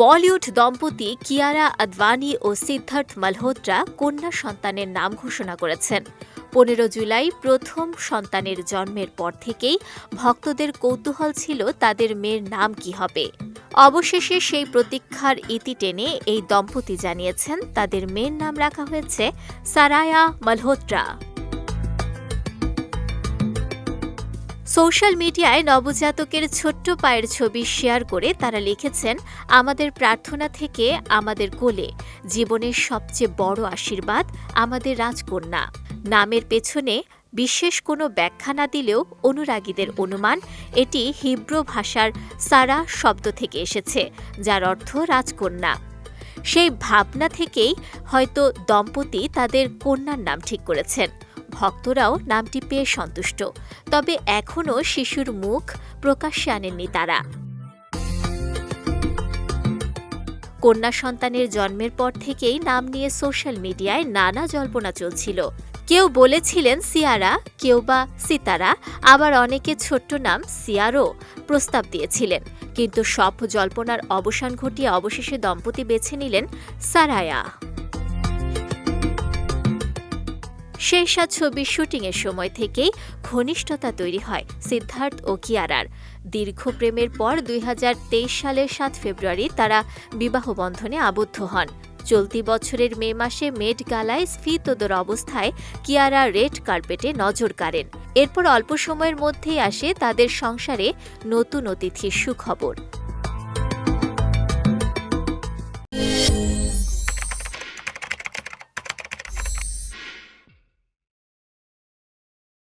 বলিউড দম্পতি কিয়ারা আদভানি ও সিদ্ধার্থ মালহোত্রা কন্যা সন্তানের নাম ঘোষণা করেছেন। পনেরো জুলাই প্রথম সন্তানের জন্মের পর থেকেই ভক্তদের কৌতূহল ছিল তাদের মেয়ের নাম কি হবে। অবশেষে সেই প্রতীক্ষার ইতি টেনে এই দম্পতি জানিয়েছেন, তাদের মেয়ের নাম রাখা হয়েছে সারায়া মালহোত্রা। সোশ্যাল মিডিয়ায় নবজাতকের ছোট্ট পায়ের ছবি শেয়ার করে তারা লিখেছেন, আমাদের প্রার্থনা থেকে আমাদের কোলে, জীবনের সবচেয়ে বড় আশীর্বাদ আমাদের রাজকন্যা। নামের পেছনে বিশেষ কোনো ব্যাখ্যা না দিলেও অনুরাগীদের অনুমান, এটি হিব্রু ভাষার সারা শব্দ থেকে এসেছে, যার অর্থ রাজকন্যা। সেই ভাবনা থেকেই হয়তো দম্পতি তাদের কন্যার নাম ঠিক করেছেন। ভক্তরাও নামটি পেয়ে সন্তুষ্ট। তবে এখনও শিশুর মুখ প্রকাশ্যে আনেননি তারা। কন্যা সন্তানের জন্মের পর থেকেই নাম নিয়ে সোশ্যাল মিডিয়ায় নানা জল্পনা চলছিল। কেউ বলেছিলেন সিয়ারা, কেউ বা সিতারা, আবার অনেকে ছোট্ট নাম সিয়ারও প্রস্তাব দিয়েছিলেন। কিন্তু সব জল্পনার অবসান ঘটিয়ে অবশেষে দম্পতি বেছে নিলেন সারায়া। সাত ছবির শুটিংয়ের সময় থেকেই ঘনিষ্ঠতা তৈরি হয় সিদ্ধার্থ ও কিয়ারার। দীর্ঘ প্রেমের পর দুই হাজার তেইশ সালের সাত ফেব্রুয়ারি তারা বিবাহ বন্ধনে আবদ্ধ হন। চলতি বছরের মে মাসে মেড গালায় স্ফীতদর অবস্থায় কিয়ারা রেড কার্পেটে নজর কাড়েন। এরপর অল্প সময়ের মধ্যেই আসে তাদের সংসারে নতুন অতিথির সুখবর।